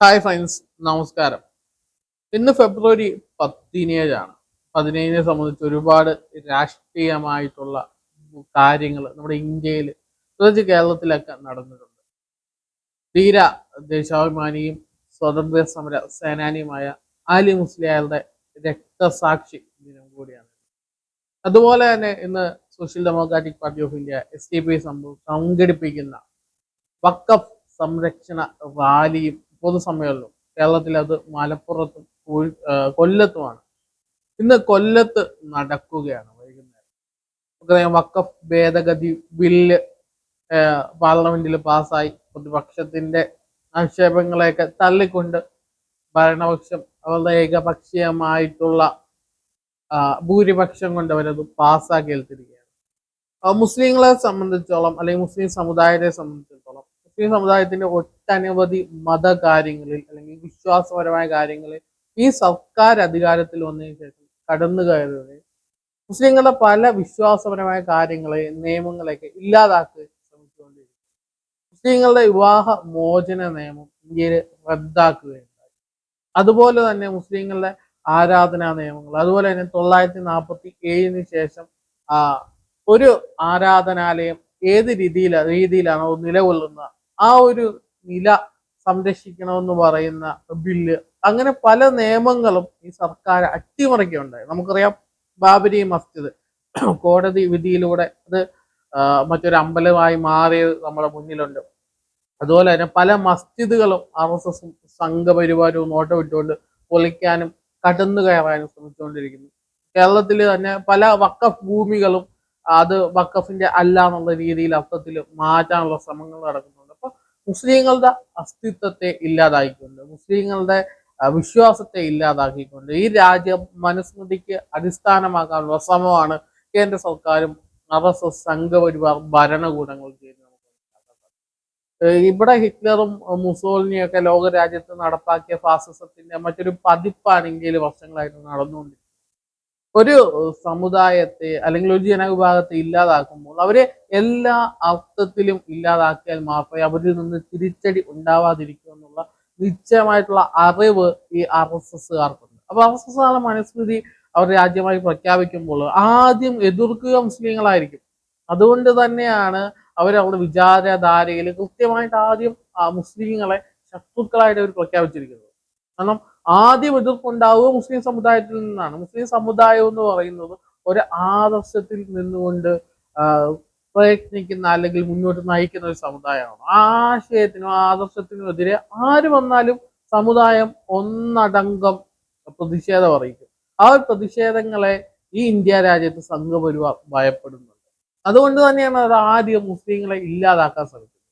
Hi friends നമസ്കാരം. ഇന്ന് ഫെബ്രുവരി പതിനേഴാണ്. പതിനേഴിനെ സംബന്ധിച്ച് ഒരുപാട് രാഷ്ട്രീയമായിട്ടുള്ള കാര്യങ്ങൾ നമ്മുടെ ഇന്ത്യയിൽ പ്രത്യേകിച്ച് കേരളത്തിലൊക്കെ നടന്നിട്ടുണ്ട്. ധീര ദേശാഭിമാനിയും സ്വാതന്ത്ര്യ സമര സേനാനിയുമായ ആലി മുസ്ലിയാരുടെ രക്തസാക്ഷി ദിനം കൂടിയാണ്. അതുപോലെ തന്നെ ഇന്ന് social democratic party of India S T P സംഘടിപ്പിക്കുന്ന വക്കഫ് സംരക്ഷണ റാലിയും പൊതുസമ്മേളനവും കേരളത്തിൽ അത് മലപ്പുറത്തും കൊല്ലത്തുമാണ്. ഇന്ന് കൊല്ലത്ത് നടക്കുകയാണ് വൈകുന്നേരം. നമുക്കറിയാം വക്കഫ് ഭേദഗതി ബില്ല് പാർലമെന്റിൽ പാസ്സായി. പ്രതിപക്ഷത്തിന്റെ ആക്ഷേപങ്ങളെയൊക്കെ തള്ളിക്കൊണ്ട് ഭരണപക്ഷം അവരുടെ ഏകപക്ഷീയമായിട്ടുള്ള ഭൂരിപക്ഷം കൊണ്ട് അവരത് പാസ്സാക്കി എടുത്തിരിക്കുകയാണ് മുസ്ലിങ്ങളെ സംബന്ധിച്ചോളം അല്ലെങ്കിൽ മുസ്ലിം സമുദായത്തെ സംബന്ധിച്ചിടത്തോളം മുസ്ലിം സമുദായത്തിന്റെ ഒട്ടനവധി മത കാര്യങ്ങളിൽ അല്ലെങ്കിൽ വിശ്വാസപരമായ കാര്യങ്ങളിൽ ഈ സർക്കാർ അധികാരത്തിൽ വന്നതിന് ശേഷം കടന്നു കയറുകയും മുസ്ലിങ്ങളുടെ പല വിശ്വാസപരമായ കാര്യങ്ങളെ നിയമങ്ങളെയൊക്കെ ഇല്ലാതാക്കുകയും ശ്രമിച്ചുകൊണ്ടിരിക്കും മുസ്ലിങ്ങളുടെ വിവാഹ മോചന നിയമം ഇന്ത്യയിൽ റദ്ദാക്കുകയുണ്ടായി. അതുപോലെ തന്നെ മുസ്ലിങ്ങളുടെ ആരാധനാ നിയമങ്ങൾ അതുപോലെ തന്നെ തൊള്ളായിരത്തി നാൽപ്പത്തി ഏഴിന് ശേഷം ഒരു ആരാധനാലയം ഏത് രീതിയിലാണ് രീതിയിലാണോ നിലകൊള്ളുന്നത് ആ ഒരു നില സംരക്ഷിക്കണമെന്ന് പറയുന്ന ബില്ല്. അങ്ങനെ പല നിയമങ്ങളും ഈ സർക്കാർ അട്ടിമറിക്കുകയുണ്ടായി. നമുക്കറിയാം ബാബരി മസ്ജിദ് കോടതി വിധിയിലൂടെ അത് മറ്റൊരു അമ്പലമായി മാറിയത് നമ്മുടെ മുന്നിലുണ്ട്. അതുപോലെ തന്നെ പല മസ്ജിദുകളും ആർ എസ് എസും സംഘപരിവാരവും നോട്ടം ഇട്ടുകൊണ്ട് പൊളിക്കാനും കടന്നു കയറാനും ശ്രമിച്ചുകൊണ്ടിരിക്കുന്നു. കേരളത്തിൽ തന്നെ പല വക്കഫ് ഭൂമികളും അത് വക്കഫിന്റെ അല്ല എന്നുള്ള രീതിയിൽ അർത്ഥത്തിൽ മാറ്റാനുള്ള ശ്രമങ്ങൾ നടക്കുന്നുണ്ട് അപ്പൊ മുസ്ലിങ്ങളുടെ അസ്തിത്വത്തെ ഇല്ലാതാക്കിക്കൊണ്ട് മുസ്ലിങ്ങളുടെ വിശ്വാസത്തെ ഇല്ലാതാക്കിക്കൊണ്ട് ഈ രാജ്യം മനുസ്മൃതിക്ക് അടിസ്ഥാനമാക്കാനുള്ള ശ്രമമാണ് കേന്ദ്ര സർക്കാരും ആർ എസ് എസ് സംഘപരിവാർ ഭരണകൂടങ്ങളും ചെയ്യുന്നത്. ഇവിടെ ഹിറ്റ്ലറും മുസോളിനിയൊക്കെ ലോകരാജ്യത്ത് നടപ്പാക്കിയ ഫാസിസത്തിന്റെ മറ്റൊരു പതിപ്പാണ് ഇന്ത്യയിൽ വർഷങ്ങളായിട്ട് നടന്നുകൊണ്ടിരിക്കുന്നത്. ഒരു സമുദായത്തെ അല്ലെങ്കിൽ ഒരു ജനവിഭാഗത്തെ ഇല്ലാതാക്കുമ്പോൾ അവരെ എല്ലാ അർത്ഥത്തിലും ഇല്ലാതാക്കിയാൽ മാത്രമേ അവരിൽ നിന്ന് തിരിച്ചടി ഉണ്ടാവാതിരിക്കൂ എന്നുള്ള നിശ്ചയമായിട്ടുള്ള അറിവ് ഈ ആർ എസ് എസ്സുകാർക്കുണ്ട്. അപ്പൊ ആർ എസ് എസ് മനുസ്മൃതി അവർ രാജ്യമായി പ്രഖ്യാപിക്കുമ്പോൾ ആദ്യം എതിർക്കുക മുസ്ലിങ്ങളായിരിക്കും. അതുകൊണ്ട് തന്നെയാണ് അവർ അവരുടെ വിചാരധാരയിൽ കൃത്യമായിട്ട് ആദ്യം മുസ്ലിങ്ങളെ ശത്രുക്കളായിട്ട് അവർ പ്രഖ്യാപിച്ചിരിക്കുന്നത്. കാരണം ആദ്യം എതിർപ്പുണ്ടാവുക മുസ്ലിം സമുദായത്തിൽ നിന്നാണ്. മുസ്ലിം സമുദായം എന്ന് പറയുന്നത് ഒരു ആദർശത്തിൽ നിന്നുകൊണ്ട് പ്രയത്നിക്കുന്ന അല്ലെങ്കിൽ മുന്നോട്ട് നയിക്കുന്ന ഒരു സമുദായമാണ്. ആശയത്തിനും ആദർശത്തിനും എതിരെ ആര് വന്നാലും സമുദായം ഒന്നടങ്കം പ്രതിഷേധം അറിയിക്കും. ആ ഒരു പ്രതിഷേധങ്ങളെ ഈ ഇന്ത്യ രാജ്യത്ത് സംഘപരിവാർ ഭയപ്പെടുന്നുണ്ട്. അതുകൊണ്ട് തന്നെയാണ് അത് ആദ്യം മുസ്ലിങ്ങളെ ഇല്ലാതാക്കാൻ ശ്രമിക്കുന്നത്.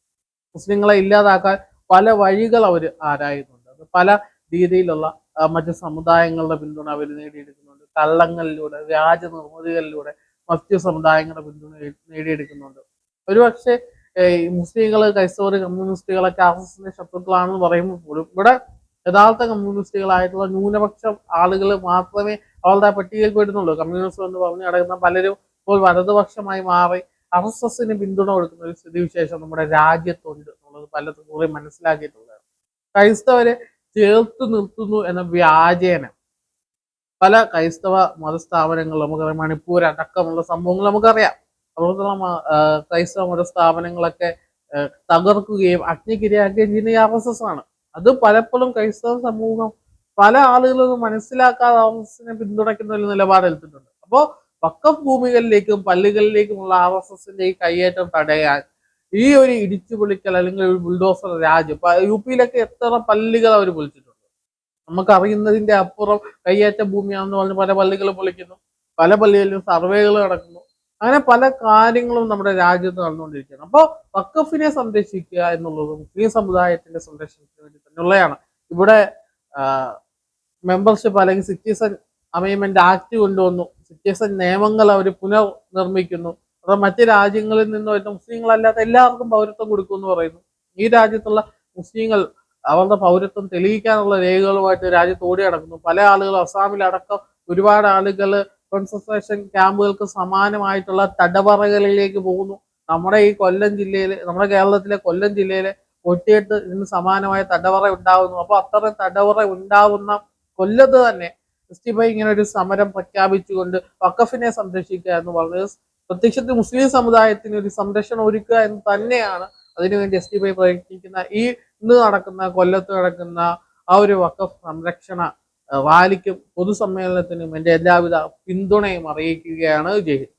മുസ്ലിങ്ങളെ ഇല്ലാതാക്കാൻ പല വഴികൾ അവർ ആരായുന്നുണ്ട്. പല രീതിയിലുള്ള മറ്റ് സമുദായങ്ങളുടെ പിന്തുണ അവർ നേടിയെടുക്കുന്നുണ്ട്. കള്ളങ്ങളിലൂടെ വ്യാജ നിർമ്മിതികളിലൂടെ മറ്റ് സമുദായങ്ങളുടെ പിന്തുണ നേടിയെടുക്കുന്നുണ്ട്. ഒരുപക്ഷെ മുസ്ലിങ്ങൾ ക്രൈസ്തവർ കമ്മ്യൂണിസ്റ്റുകളൊക്കെ ആർ എസ് എസിന്റെ ശത്രുക്കളാണെന്ന് പറയുമ്പോൾ പോലും ഇവിടെ യഥാർത്ഥ കമ്മ്യൂണിസ്റ്റുകളായിട്ടുള്ള ന്യൂനപക്ഷ ആളുകൾ മാത്രമേ അവളുടെ പട്ടികയിൽ പെടുന്നുള്ളൂ. കമ്മ്യൂണിസ്റ്റ് എന്ന് പറഞ്ഞ് നടക്കുന്ന പലരും ഇപ്പോൾ വലതുപക്ഷമായി മാറി ആർ എസ് എസിന് പിന്തുണ കൊടുക്കുന്ന ഒരു സ്ഥിതിവിശേഷം നമ്മുടെ രാജ്യത്തുണ്ട് എന്നുള്ളത് പലതും കൂടി മനസ്സിലാക്കിയിട്ടുള്ളതാണ്. ക്രൈസ്തവരെ ചേർത്ത് നിർത്തുന്നു എന്ന വ്യാജേന. പല ക്രൈസ്തവ മതസ്ഥാപനങ്ങൾ നമുക്കറിയാം മണിപ്പൂർ അടക്കമുള്ള സംഭവങ്ങൾ നമുക്കറിയാം. അതുപോലുള്ള മ- ക്രൈസ്തവ മതസ്ഥാപനങ്ങളൊക്കെ തകർക്കുകയും അഗ്നിക്കിരയാക്കുകയും ചെയ്യുന്ന ആർ എസ് എസ് ആണ്. അത് പലപ്പോഴും ക്രൈസ്തവ സമൂഹം പല ആളുകളും മനസ്സിലാക്കാതെ ആർ എസ് എസിനെ പിന്തുണയ്ക്കുന്ന ഒരു നിലപാടെടുത്തിട്ടുണ്ട് അപ്പോൾ വക്കഫ് ഭൂമികളിലേക്കും പള്ളികളിലേക്കുമുള്ള ആർ എസ് എസിന്റെ ഈ കയ്യേറ്റം തടയാൻ ഈ ഒരു ഇടിച്ചു പൊളിക്കൽ അല്ലെങ്കിൽ ഒരു ബുൾഡോസർ രാജ്യം യു പിയിലൊക്കെ എത്ര പള്ളികൾ അവർ പൊളിച്ചിട്ടുണ്ട്. നമുക്ക് അറിയുന്നതിന്റെ അപ്പുറം കയ്യേറ്റ ഭൂമിയാണെന്ന് പറഞ്ഞ് പല പള്ളികൾ പൊളിക്കുന്നു പല പള്ളികളിലും സർവേകൾ നടക്കുന്നു. അങ്ങനെ പല കാര്യങ്ങളും നമ്മുടെ രാജ്യത്ത് നടന്നുകൊണ്ടിരിക്കുകയാണ്. അപ്പോൾ വക്കഫിനെ സംരക്ഷിക്കുക എന്നുള്ളത് മുസ്ലിം സമുദായത്തിന്റെ സംരക്ഷണത്തിന് വേണ്ടി തന്നെയുള്ളതാണ്. ഇവിടെ മെമ്പർഷിപ്പ് അല്ലെങ്കിൽ സിറ്റിസൺ അമേമെന്റ് ആക്ട് കൊണ്ടുവന്നു. സിറ്റിസൺ നിയമങ്ങൾ അവർ പുനർനിർമ്മിക്കുന്നു. അത് മറ്റ് രാജ്യങ്ങളിൽ നിന്ന് വരുന്ന മുസ്ലിങ്ങളല്ലാത്ത എല്ലാവർക്കും പൗരത്വം കൊടുക്കും എന്ന് പറയുന്നു. ഈ രാജ്യത്തുള്ള മുസ്ലിങ്ങൾ അവരുടെ പൗരത്വം തെളിയിക്കാനുള്ള രേഖകളുമായിട്ട് രാജ്യത്ത് ഓടി നടക്കുന്നു. പല ആളുകൾ അസാമിലടക്കം ഒരുപാട് ആളുകൾ കോൺസെൻട്രേഷൻ ക്യാമ്പുകൾക്ക് സമാനമായിട്ടുള്ള തടവറകളിലേക്ക് പോകുന്നു. നമ്മുടെ ഈ കൊല്ലം ജില്ലയിലെ നമ്മുടെ കേരളത്തിലെ കൊല്ലം ജില്ലയിലെ പൊട്ടിയിട്ട് ഇതിന് സമാനമായ തടവറ ഉണ്ടാകുന്നു അപ്പൊ അത്തരം തടവറ ഉണ്ടാവുന്ന കൊല്ലത്ത് തന്നെ എസ് ടി ഇങ്ങനെ ഒരു സമരം പ്രഖ്യാപിച്ചുകൊണ്ട് വക്കഫിനെ സംരക്ഷിക്കുക എന്ന് വളരെ പ്രത്യക്ഷത്തിൽ മുസ്ലിം സമുദായത്തിന് ഒരു സംരക്ഷണം ഒരുക്കുക എന്ന് തന്നെയാണ് അതിനുവേണ്ടി എസ് ടി പൈ പ്രയത്നിക്കുന്ന ഈ ഇന്ന് നടക്കുന്ന കൊല്ലത്ത് നടക്കുന്ന ആ ഒരു വക്കഫ് സംരക്ഷണ റാലിക്കും പൊതുസമ്മേളനത്തിനും എന്റെ എല്ലാവിധ പിന്തുണയും അറിയിക്കുകയാണ് ജയ് ഹിന്ദ്.